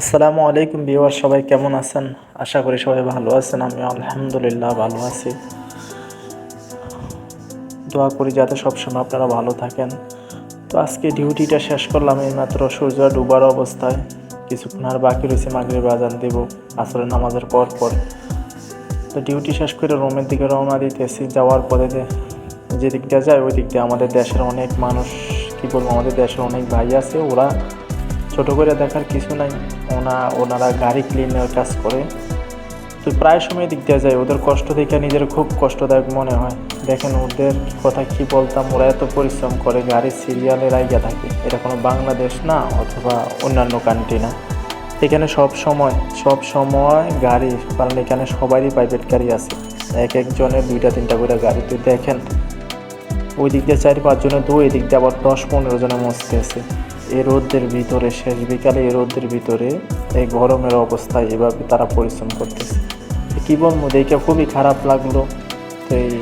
আসসালামু আলাইকুম বিওয়ার সবাই কেমন আছেন? আশা করি সবাই ভালো আছেন আমি আলহামদুলিল্লাহ ভালো আছি। দোয়া করি যাতে সবসময় আপনারা ভালো থাকেন। তো আজকে ডিউটিটা শেষ করলাম এই মাত্র সূর্য ডুবার অবস্থায়। কিছুক্ষণ আর বাকি রয়েছে, মাগরিব বাজান দেব, আসরের নামাজের পর পর। তো ডিউটি শেষ করে রোমের দিকে রওনা দিতেছি, যাওয়ার পরে যে যে দিকটা যায় ওই দিক দিয়ে আমাদের দেশের অনেক মানুষ, কী বলব, আমাদের দেশের অনেক ভাই আছে, ওরা ছোট করে দেখার কিছু নাই। ওনা, ওনারা গাড়ি ক্লিনের কাজ করে। তো প্রায় সময় দিক দিয়ে যায়। ওদের কষ্ট দেখে নিজের খুব কষ্টদায়ক মনে হয়। দেখেন ওদের কথা কি বলতাম, ওরা এত পরিশ্রম করে গাড়ির সিরিয়ালের রাইগা থাকে। এটা কোনো বাংলাদেশ না অথবা অন্যান্য কান্ট্রি না। এখানে সব সময় সব সময় গাড়ি, কারণ এখানে সবারই প্রাইভেট গাড়ি আছে। এক একজনের দুইটা, তিনটা করে গাড়ি। তুই দেখেন, ওই দিক দিয়ে চারি পাঁচজনের দু এদিক দিয়ে আবার দশ পনেরো জনের মস্তে আছে। এই রোদের ভিতরে, শেষ বিকালে এই রোদের ভিতরে, এই গরমের অবস্থায় এভাবে তারা পরিশ্রম করতেছে। কী বলব, দেখে খুবই খারাপ লাগল। তো এই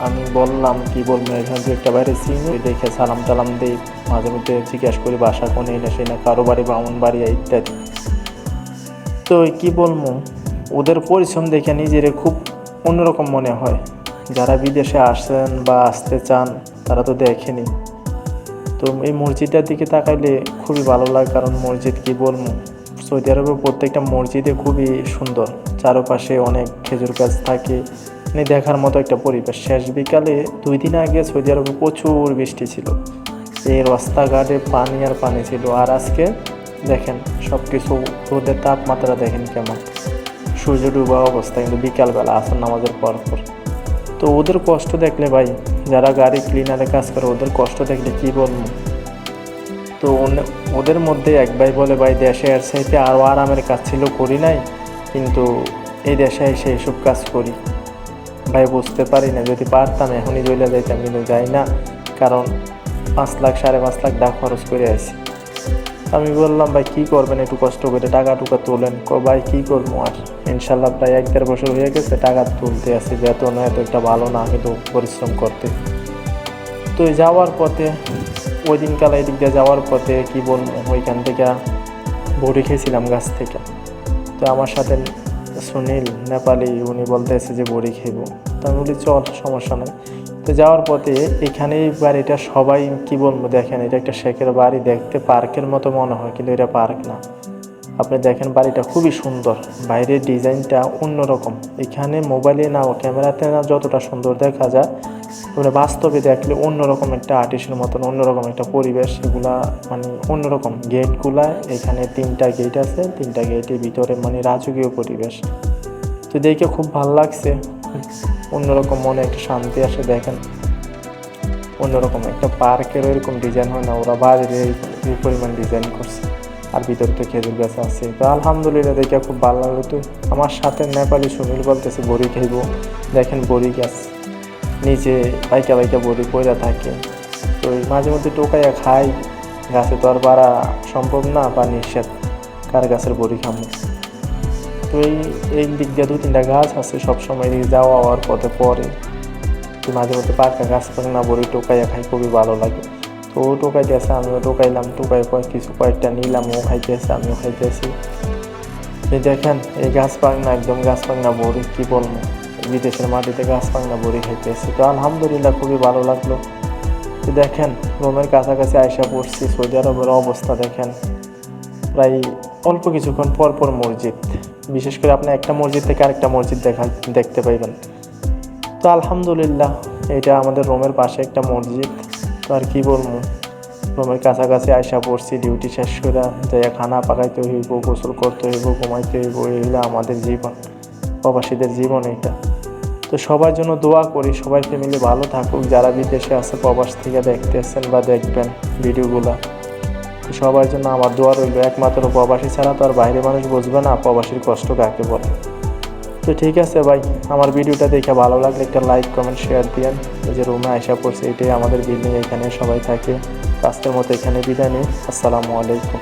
আমি বললাম, কি বলব, এখান থেকে একটা বাইরে চিনি দেখে সালাম টালাম দিই, মাঝে মধ্যে জিজ্ঞাসা করি, বাসা কোনে না সেই না, কারও বাড়ি, বামন বাড়ি, ইত্যাদি। তো কি বলব, ওদের পরিশ্রম দেখে নিজের খুব অন্যরকম মনে হয়। যারা বিদেশে আসেন বা আসতে চান, তারা তো দেখেনি। তো এই মসজিদটার দিকে তাকাইলে খুবই ভালো লাগে, কারণ মসজিদ কি বলব? সৌদি আরবের প্রত্যেকটা মসজিদে খুবই সুন্দর। চারপাশে অনেক খেজুর গাছ থাকে মানে দেখার মতো একটা পরিবেশ। শেষ বিকালে দুই দিন আগে সৌদি আরবে প্রচুর বৃষ্টি ছিল। এই রাস্তাঘাটে পানি আর পানি ছিল। আর আজকে দেখেন সব কিছু রোদের তাপমাত্রা দেখেন কেমন। সূর্য ডুবা অবস্থা, কিন্তু বিকালবেলা আসর নামাজের পর পর। তো ওদের কষ্ট দেখলে ভাই যারা গাড়ি ক্লিনারে কাজ করে, ওদের কষ্ট দেখলে কী বলব? তো ওদের মধ্যে এক ভাই বলে, ভাই, দেশে আর চাইতে আরও আরামের কাজ ছিল, করি নাই, কিন্তু এই দেশে এসে এসব কাজ করি। ভাই, বুঝতে পারি না, যদি পারতাম, এখনই চলে যাইতাম, কিন্তু যাই না, কারণ পাঁচ লাখ, সাড়ে পাঁচ লাখ টাকা খরচ করে আসি আমি বললাম, ভাই, কী করবেন? একটু কষ্ট করে টাকা টুকা তোলেন। ভাই, কী করব আর? ইনশাল্লাহ প্রায় এক দেড় বছর হয়ে গেছে টাকা তুলতে আসি বেতন এত একটা ভালো না, আমি কিন্তু পরিশ্রম করতে। তো যাওয়ার পথে, ওই দিনকাল এই দিক দিয়ে যাওয়ার পথে কি বলব, ওইখান থেকে বড়ি খেয়েছিলাম গাছ থেকে। তো আমার সাথে সুনীল, নেপালি, উনি বলতে এসে যে বড়ি খেবো। তো আমি বলি, চল, সমস্যা নেই। তো যাওয়ার পথে এখানে বাড়িটা সবাই কি বলব, দেখেন এটা একটা শেখের বাড়ি, দেখতে পার্কের মতো মনে হয়, কিন্তু এটা পার্ক না। আপনি দেখেন বাড়িটা খুবই সুন্দর, বাইরের ডিজাইনটা অন্যরকম। এখানে মোবাইলে না, ক্যামেরাতে না যতটা সুন্দর দেখা যায় ওরা বাস্তবে দেখলে অন্যরকম একটা আর্টিস্টের মতন, অন্যরকম একটা পরিবেশ, এগুলা মানে অন্যরকম। গেটগুলা, এখানে তিনটা গেট আছে, তিনটা গেটের ভিতরে মানে রাজকীয় পরিবেশ। তো দেখে খুব ভালো লাগছে। অন্যরকম মনে একটা শান্তি আসে, দেখেন। অন্যরকম একটা পার্কের এরকম ডিজাইন হয় না, ওরা বাইরে এই পরিমাণ ডিজাইন করছে। আর ভিতরে তো খেজুর গাছ আছে। তো আলহামদুলিল্লাহ, দেখে খুব ভালো লাগল তো। আমার সাথে নেপালি সুনীল বলতেছে, বড়ি খাইব। দেখেন, বড়ি গাছ। নিচে পাইকা পাইকা বড়ি পয়রা থাকে। তো মাঝে মধ্যে টোকাইয়া খাই। গাছে তো আর বাড়া সম্ভব না, বা নিষেধ। কার গাছের বড়ি খামো? তো এই দিক দিয়ে দু তিনটা গাছ আছে সবসময় এদিকে যাওয়া হওয়ার পথে পরে। মাঝে মধ্যে পাকা গাছ পাক না বড়ি টোকাইয়া খাই, খুবই ভালো লাগে। তো ও টোকাইতে আছে আমিও টোকাইলাম টোকাই কয়েক, কিছু কয়েকটা নিলাম, ও খাইতেছে, আমিও খাইতেছি। এই দেখেন, এই গাছ পাক না একদম গাছ পাক না বড়ি, কী বলব? বিদেশের মাটিতে গাছ পাক না বড়ি খাইতেছি। তো আলহামদুলিল্লাহ খুবই ভালো লাগল। তো দেখেন, রোমের কাছাকাছি আয়সা পড়ছি, সৌদি আরবের অবস্থা দেখেন। প্রায় অল্প কিছুক্ষণ পর পর মসজিদ। বিশেষ করে আপনি একটা মসজিদ থেকে আরেকটা মসজিদ দেখা দেখতে পাইবেন। তো আলহামদুলিল্লাহ, এটা আমাদের রোমের পাশে একটা মসজিদ। তো আর কি বলব? রোমের কাছাকাছি আয়সা পড়ছি ডিউটি শেষ করে যাইয়া খানা পাকাইতে হইব, গোসল করতে হইব, ঘুমাইতে হইব এই হলো আমাদের জীবন, প্রবাসীদের জীবন এটা। তো সবার জন্য দোয়া করি, সবাই ফ্যামিলি ভালো থাকুক, যারা বিদেশে আছে, প্রবাস থেকে দেখতেছেন বা দেখবেন ভিডিওগুলো। সবার জন্য আমার দোয়া রইল। একমাত্র প্রবাসী ছাড়া তো আর বাইরে মানুষ বুঝবে না প্রবাসীর কষ্ট কাকে বলে। তো ঠিক আছে ভাই, আমার ভিডিওটা দেখে ভালো লাগলে একটা লাইক কমেন্ট শেয়ার দিয়েন। এই যে রুমে আয়সা পড়ছে, এটাই আমাদের বিল্ডিং এখানে সবাই থাকে। আজকের মতো এখানে বিদায় নিই। আসসালামু আলাইকুম।